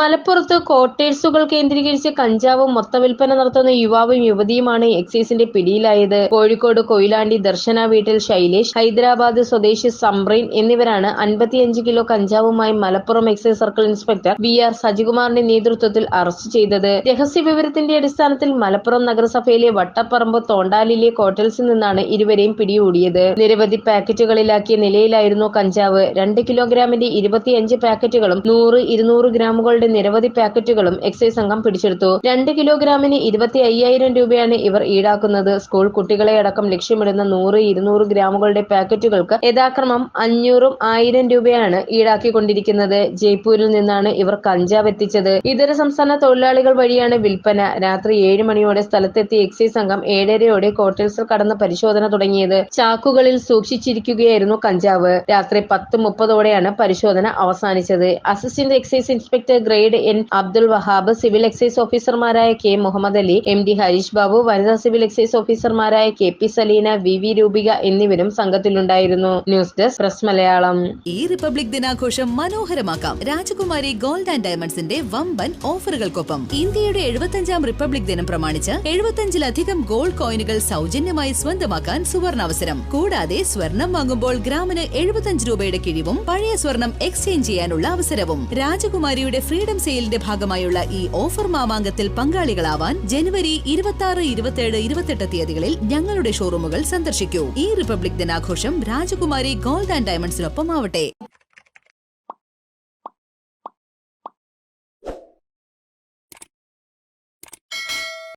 മലപ്പുറത്ത് കോട്ടേഴ്സുകൾ കേന്ദ്രീകരിച്ച് കഞ്ചാവ് മൊത്തവിൽപ്പന നടത്തുന്ന യുവാവും യുവതിയുമാണ് എക്സൈസിന്റെ പിടിയിലായത്. കോഴിക്കോട് കൊയിലാണ്ടി ദർശന വീട്ടിൽ ശൈലേഷ് ഹൈദരാബാദ് സ്വദേശി സംറീൻ എന്നിവരാണ് അൻപത്തിയഞ്ച് കിലോ കഞ്ചാവുമായി Malappuram excise circle inspector V R സജികുമാറിന്റെ നേതൃത്വത്തിൽ അറസ്റ്റ് ചെയ്തത്. രഹസ്യ വിവരത്തിന്റെ അടിസ്ഥാനത്തിൽ മലപ്പുറം നഗരസഭയിലെ വട്ടപ്പറമ്പ് തോണ്ടാലിലെ കോട്ടൽസിൽ നിന്നാണ് ഇരുവരെയും പിടികൂടിയത്. നിരവധി പാക്കറ്റുകളിലാക്കിയ നിലയിലായിരുന്നു കഞ്ചാവ്. രണ്ട് കിലോഗ്രാമിന്റെ ഇരുപത്തിയഞ്ച് പാക്കറ്റുകളും നൂറ് ഇരുന്നൂറ് ഗ്രാമുകളുടെ നിരവധി പാക്കറ്റുകളും എക്സൈസ് സംഘം പിടിച്ചെടുത്തു. രണ്ട് കിലോഗ്രാമിന് ഇരുപത്തി അയ്യായിരം രൂപയാണ് ഇവർ ഈടാക്കുന്നത്. സ്കൂൾ കുട്ടികളെ അടക്കം ലക്ഷ്യമിടുന്ന നൂറ് ഇരുന്നൂറ് ഗ്രാമുകളുടെ പാക്കറ്റുകൾക്ക് യഥാക്രമം അഞ്ഞൂറും ആയിരം രൂപയാണ് ഈടാക്കിക്കൊണ്ടിരിക്കുന്നത്. ജയ്പൂരിൽ നിന്നാണ് ഇവർ കഞ്ചാവ് എത്തിച്ചത്. ഇതര സംസ്ഥാന തൊഴിലാളികൾ വഴിയാണ് വിൽപ്പന. രാത്രി ഏഴ് മണിയോടെ സ്ഥലത്തെത്തി എക്സൈസ് സംഘം ഏഴരയോടെ കോട്ടേഴ്സിൽ കടന്ന് പരിശോധന തുടങ്ങിയത്. ചാക്കുകളിൽ സൂക്ഷിച്ചിരിക്കുകയായിരുന്നു കഞ്ചാവ്. രാത്രി പത്ത് മുപ്പതോടെയാണ് പരിശോധന അവസാനിച്ചത്. Assistant excise inspector grade N Abdul Wahab civil excise ഓഫീസർമാരായ K Muhammad Ali M D Harish Babu വനിതാ സിവിൽ എക്സൈസ് ഓഫീസർമാരായ K P Saleena V V Roopika എന്നിവരും സംഘത്തിലുണ്ടായിരുന്നു. News desk press Malayalam. ഈ റിപ്പബ്ലിക് ദിനാഘോഷം മനോഹരമാക്കാം. രാജകുമാരി ഗോൾഡ് ആൻഡ് ഡയമണ്ട്സിന്റെ വമ്പൻ ഓഫറുകൾക്കൊപ്പം ഇന്ത്യയുടെ എഴുപത്തഞ്ചാം republic ദിനം പ്രമാണിച്ച് എഴുപത്തഞ്ചിലധികം ഗോൾഡ് കോയിനുകൾ സൗജന്യമായി സ്വന്തമാക്കാൻ സുവർണാവസരം. കൂടാതെ സ്വർണം വാങ്ങുമ്പോൾ ഗ്രാമിന് എഴുപത്തഞ്ച് രൂപയുടെ കിഴിവും പഴയ സ്വർണം എക്സ്ചേഞ്ച് ചെയ്യാനുള്ള അവസരവും രാജകുമാരിയുടെ ഫ്രീഡം സെയിലിന്റെ ഭാഗമായുള്ള ഈ ഓഫർ മാമാങ്കത്തിൽ പങ്കാളികളാവാൻ ജനുവരി ഇരുപത്തി ആറ് ഇരുപത്തിയേഴ് ഇരുപത്തെട്ട് തീയതികളിൽ ഞങ്ങളുടെ ഷോറൂമുകൾ സന്ദർശിക്കൂ. ഈ റിപ്പബ്ലിക് ദിനാഘോഷം രാജകുമാരി ഗോൾഡ് ആൻഡ് ഡയമണ്ട്സിനൊപ്പം ആവട്ടെ